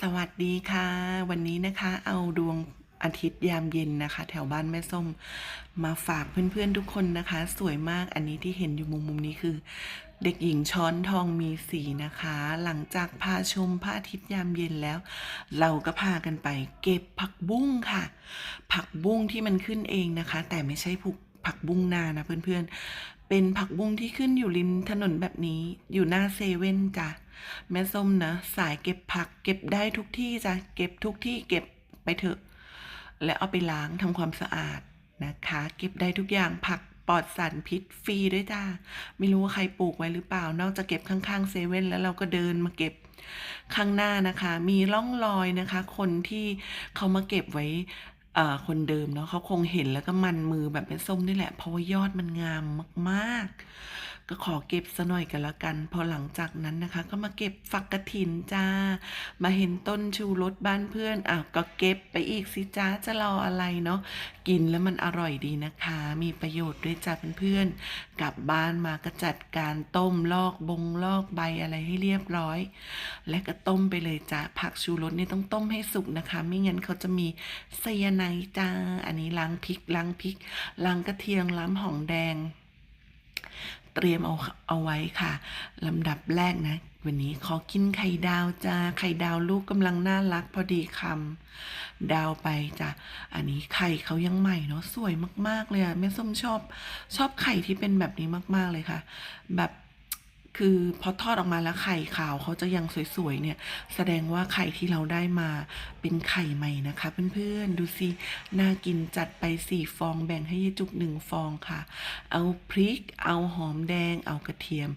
สวัสดีค่ะ วันนี้นะคะเอาดวงอาทิตย์ยามเย็นนะคะ แถวบ้านแม่ส้มมาฝากเพื่อนๆทุกคนนะคะ สวยมากอันนี้ที่เห็นอยู่มุมมุมๆนี้คือ เด็กหญิงช้อนทองมีสีนะคะ หลังจากพาชมพระอาทิตย์ยามเย็นแล้ว เราก็พากันไป เก็บผักบุ้งค่ะ ผักบุ้งที่มันขึ้นเองนะคะ แต่ไม่ใช่ผูกผักบุ้งนานะเพื่อนๆเป็นผักบุ้งที่ขึ้นอยู่ริมถนนแบบนี้อยู่หน้าเซเว่นจ้ะ แม่ส้มนะ สายเก็บผัก เก็บได้ทุกที่จ้ะเก็บทุกที่เก็บไปเถอะ และเอาไปล้างทำความสะอาดนะคะ เก็บได้ทุกอย่างผักปลอดสารพิษฟรีด้วยจ้าไม่รู้ว่าใครปลูกไว้หรือเปล่า นอกจากเก็บข้างๆเซเว่นแล้วเราก็เดินมาเก็บข้างหน้านะคะ มีร่องรอยนะคะ คนที่เขามาเก็บไว้คนเดิมเนาะเขาคงเห็นแล้วก็มันมือแบบแม่ส้มนี่แหละ เพราะว่ายอดมันงามมาก ๆ ก็ขอเก็บซะหน่อยกันละกัน พอหลังจากนั้นนะคะ ก็มาเก็บฝักกระถินจ้า มาเห็นต้นชูรสบ้านเพื่อนอะก็เก็บไปอีกสิจ้าจะรออะไรเนาะกินแล้วมันอร่อยดีนะคะ มีประโยชน์ด้วยจ้าเพื่อนๆกลับบ้านมาก็จัดการต้มลอกบงลอกใบอะไรให้เรียบร้อย และก็ต้มไปเลยจ้าผักชูรสนี่ต้องต้มให้สุกนะคะ ไม่งั้นเขาจะมีไซยาไนจ้า อันนี้ล้างพริกล้างพริกล้างกระเทียมล้างหอมแดง เตรียมเอาเอาไว้ค่ะลำดับแรกนะ วันนี้ขอกินไข่ดาวจ้าไข่ดาวลูกกำลังน่ารักพอดีคำดาวไปจ้ะอันนี้ไข่เขายังใหม่เนาะสวยมากๆเลยอะแม่ส้มชอบชอบไข่ที่เป็นแบบนี้มากๆเลยค่ะ แบบ คือพอทอดออกมาแล้วไข่ขาวเขาจะยังสวยๆเนี่ย แสดงว่าไข่ที่เราได้มาเป็นไข่ใหม่นะคะ เพื่อนๆดูสิน่ากินจัดไปสี่ฟองแบ่งให้ยายจุกหนึ่งฟองค่ะ เอาพริก เอาหอมแดง เอากระเทียม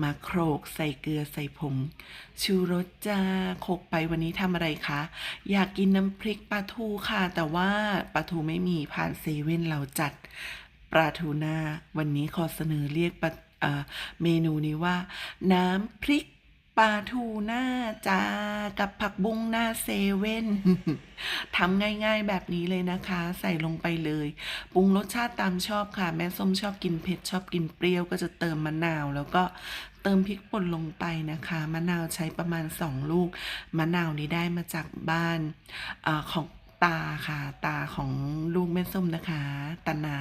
มาโขลกใส่เกลือใส่ผงชูรสจ้าโขกไปวันนี้ทำอะไรคะอยากกินน้ำพริกปลาทูค่ะ แต่ว่าปลาทูไม่มีผ่านเซเว่นเราจัดปลาทูน่าวันนี้ขอเสนอเรียกปลา เมนูนี้ว่า น้ำพริกปลาทูหน่าจ้ากับผักบุ้งหน้าเซเว่นทำง่ายๆแบบนี้เลยนะคะ ใส่ลงไปเลยปรุงรสชาติตามชอบค่ะ แม่ส้มชอบกินเผ็ดชอบกินเปรี้ยวก็จะเติมมะนาว แล้วก็เติมพริกป่นลงไปนะคะ มะนาวใช้ประมาณ 2 ลูก มะนาวนี้ได้มาจากบ้านอของ ตาค่ะตาของลูกแม่ส้มนะคะตานา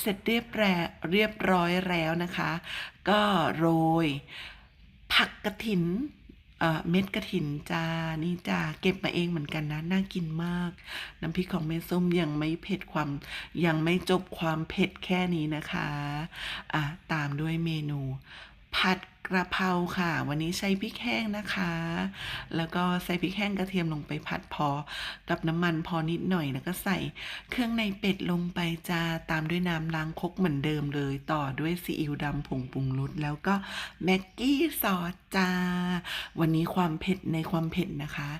เสร็จเรียบแรเรียบร้อยแล้วนะคะ ก็โรย ผักกระถินเอ่อเม็ดกระถินจานี่จ้าเก็บมาเองเหมือนกันนะ น่ากินมาก น้ำพริกของแม่ส้มยังไม่เผ็ดความยังไม่จบความเผ็ดแค่นี้นะคะ อะ ตามด้วยเมนู ผัด กระเพราค่ะ วันนี้ใช้พริกแห้งนะคะ แล้วก็ใส่พริกแห้งกระเทียมลงไปผัดพอ กับน้ำมันพอนิดหน่อยแล้วก็ใส่เครื่องในเป็ดลงไปจ้าตามด้วยน้ำล้างคกเหมือนเดิมเลย ต่อด้วยซีอิ๊วดำผงปรุงรสแล้วก็แม็กกี้ซอสจ้า วันนี้ความเผ็ดในความเผ็ดนะคะ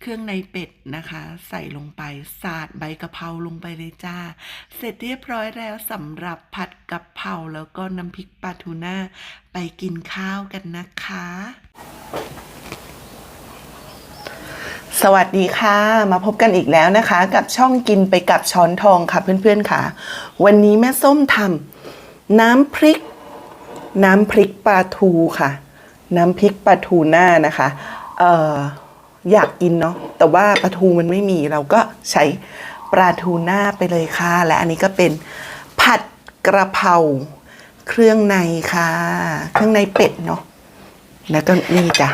เครื่องในเป็ดนะคะ ใส่ลงไปสาดใบกะเพราลงไปเลยจ้า เสร็จเรียบร้อยแล้วสำหรับผัดกะเพราแล้วก็น้ำพริกปลาทูน่าไปกินข้าวกันนะคะ สวัสดีค่ะ มาพบกันอีกแล้วนะคะ กับช่องกินไปกับช้อนทองค่ะเพื่อนๆค่ะ วันนี้แม่ส้มทำน้ำพริก น้ำพริกปลาทูค่ะ น้ำพริกปลาทูน่านะคะ เอ่อ อยากกินเนาะแต่ว่าปลาทูมันไม่มีเราก็ใช้ปลาทูหน่าไปเลยค่ะ และอันนี้ก็เป็นผัดกระเพราเครื่องในค่ะ เครื่องในเป็ดเนาะแล้วก็นี่จ้ะ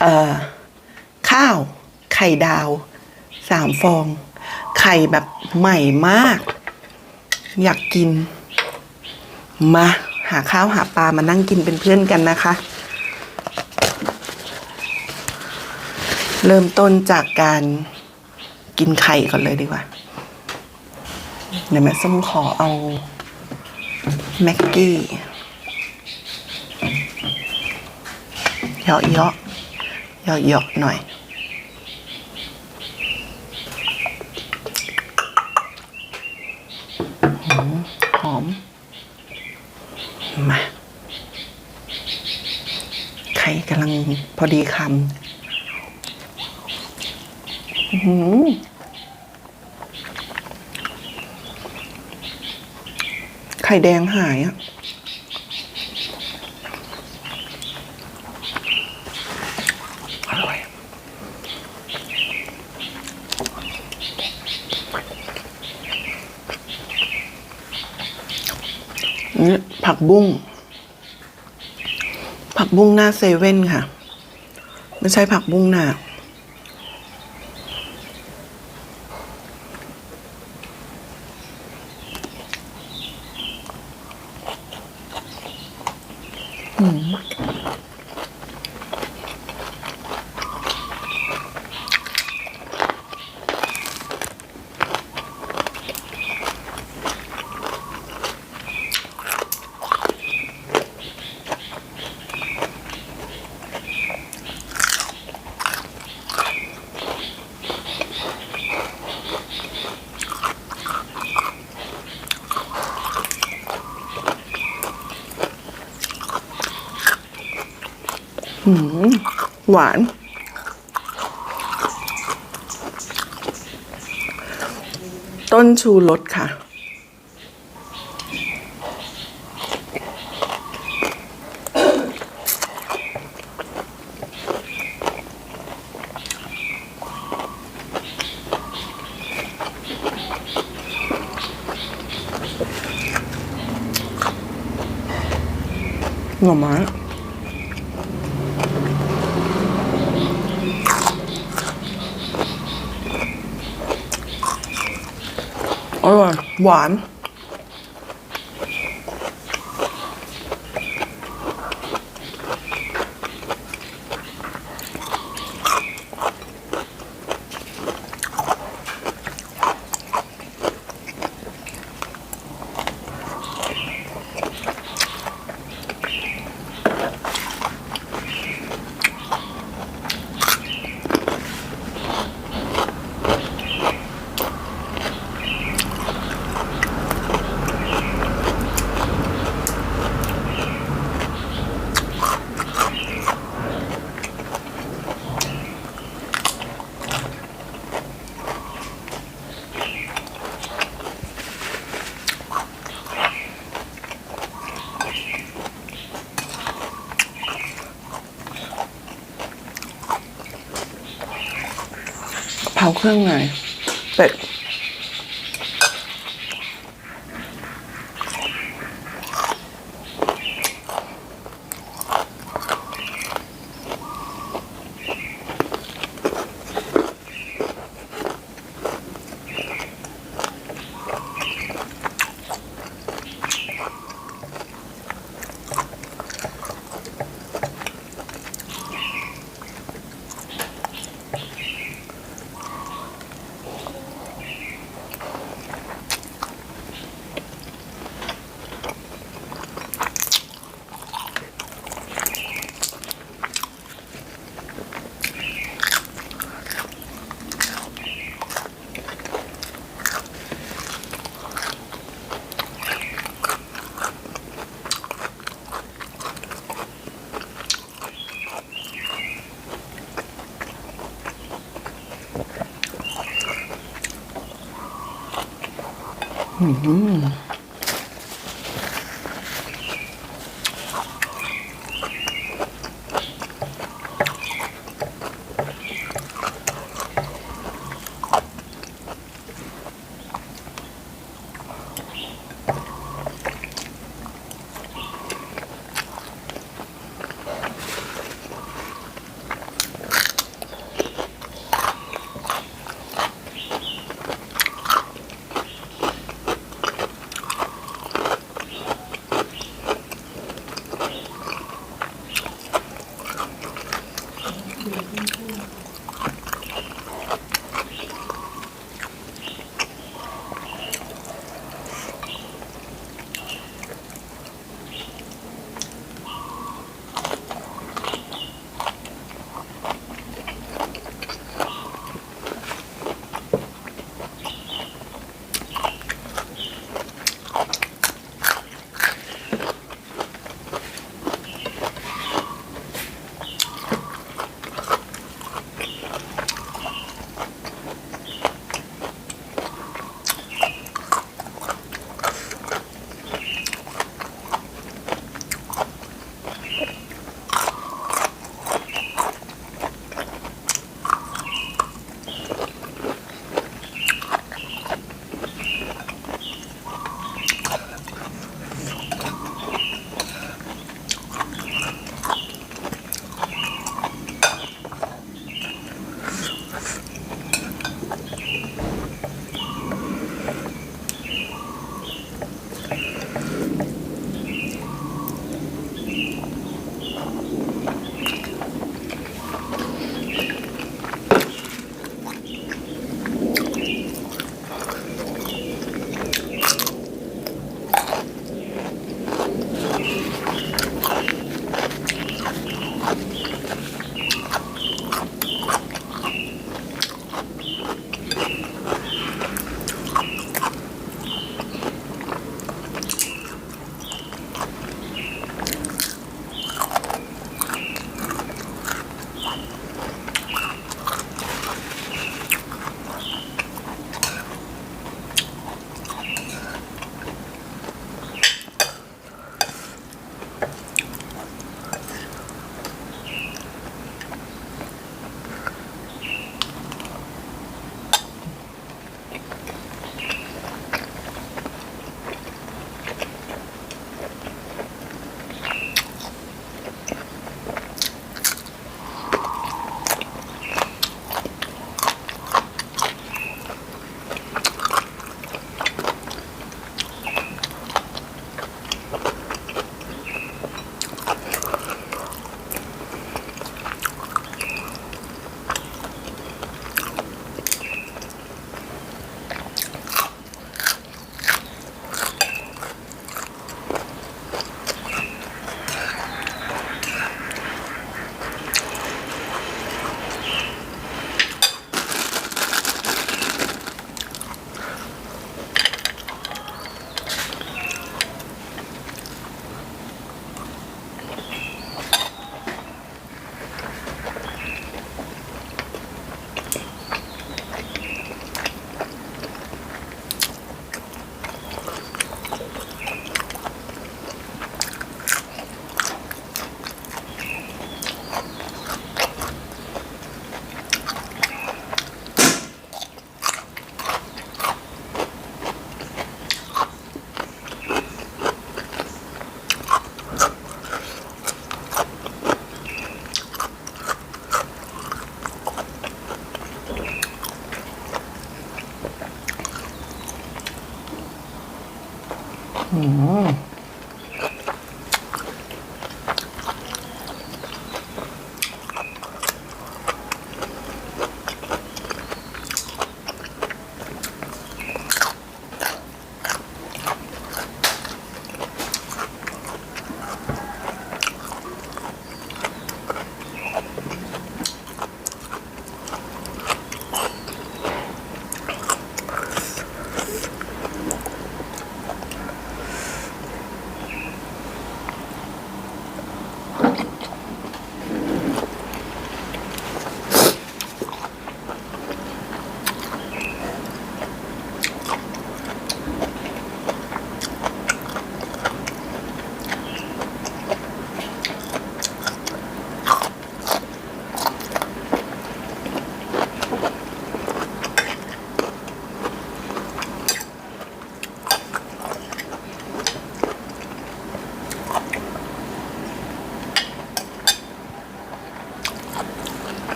เอ่อข้าวไข่ดาวสามฟอง ไข่แบบใหม่มาก อยากกิน มาหาข้าวหาปลามานั่งกินเป็นเพื่อนกันนะคะ เริ่มต้นจากการกินไข่ก่อนเลยดีกว่า เดี๋ยวแม่ส้มขอเอาแม็กกี้เยาะเยาะเยาะเยาะหน่อยหอม มา ไข่กำลังพอดีคำ ไข่แดงหายอะอร่อยนี่ผักบุ้ง ผักบุ้งหน้าเซเว่นค่ะ ไม่ใช่ผักบุ้งหน้า หวาน ต้นชูรสค่ะหน่อไม้อร่อย หวาน เขาเครื่องในเป็ด อ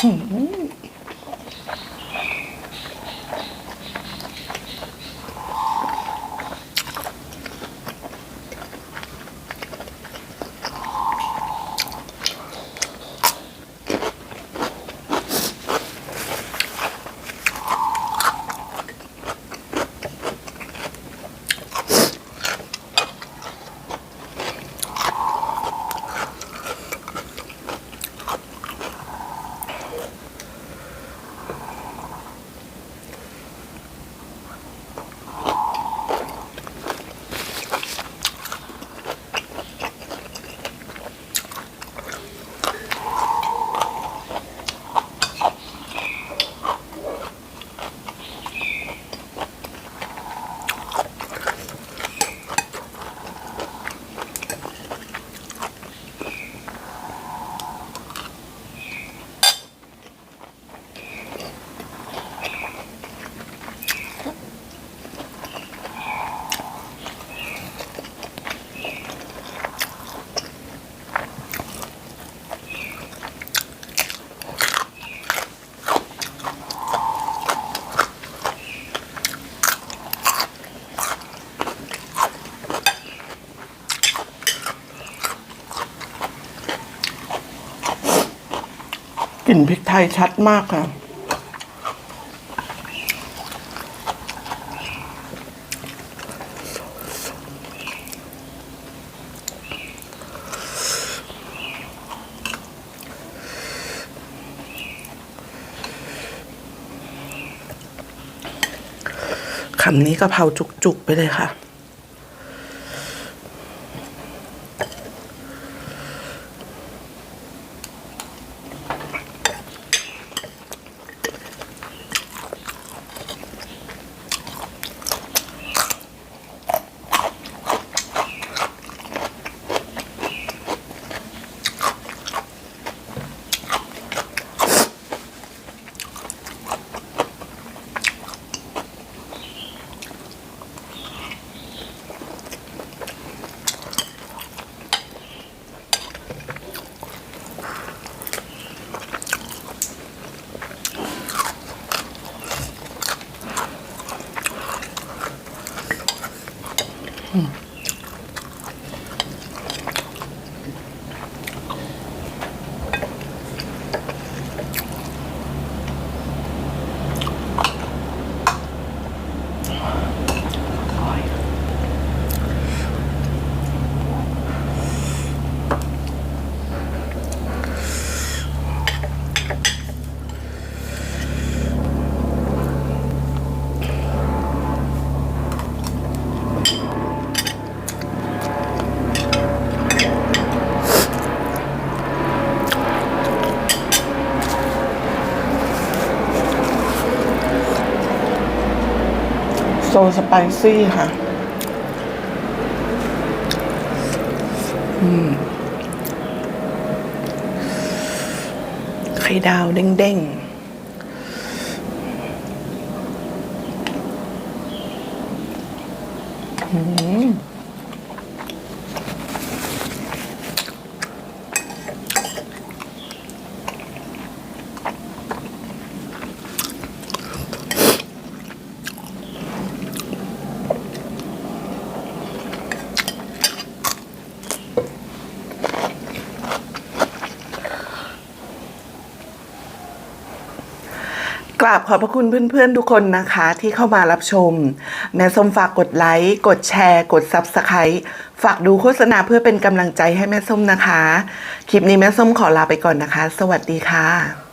หือ ยชัดมากค่ะ คำนี้กะเพราจุกๆไปเลยค่ะ สไปซี่ค่ะอืมไข่ดาวเด้งๆ กราบขอบพระคุณเพื่อนๆ ทุกคนนะคะที่เข้ามารับชม แม่ส้มฝากกดไลค์ กดแชร์ กด Subscribe ฝากดูโฆษณาเพื่อเป็นกำลังใจให้แม่ส้มนะคะ คลิปนี้แม่ส้มขอลาไปก่อนนะคะ สวัสดีค่ะ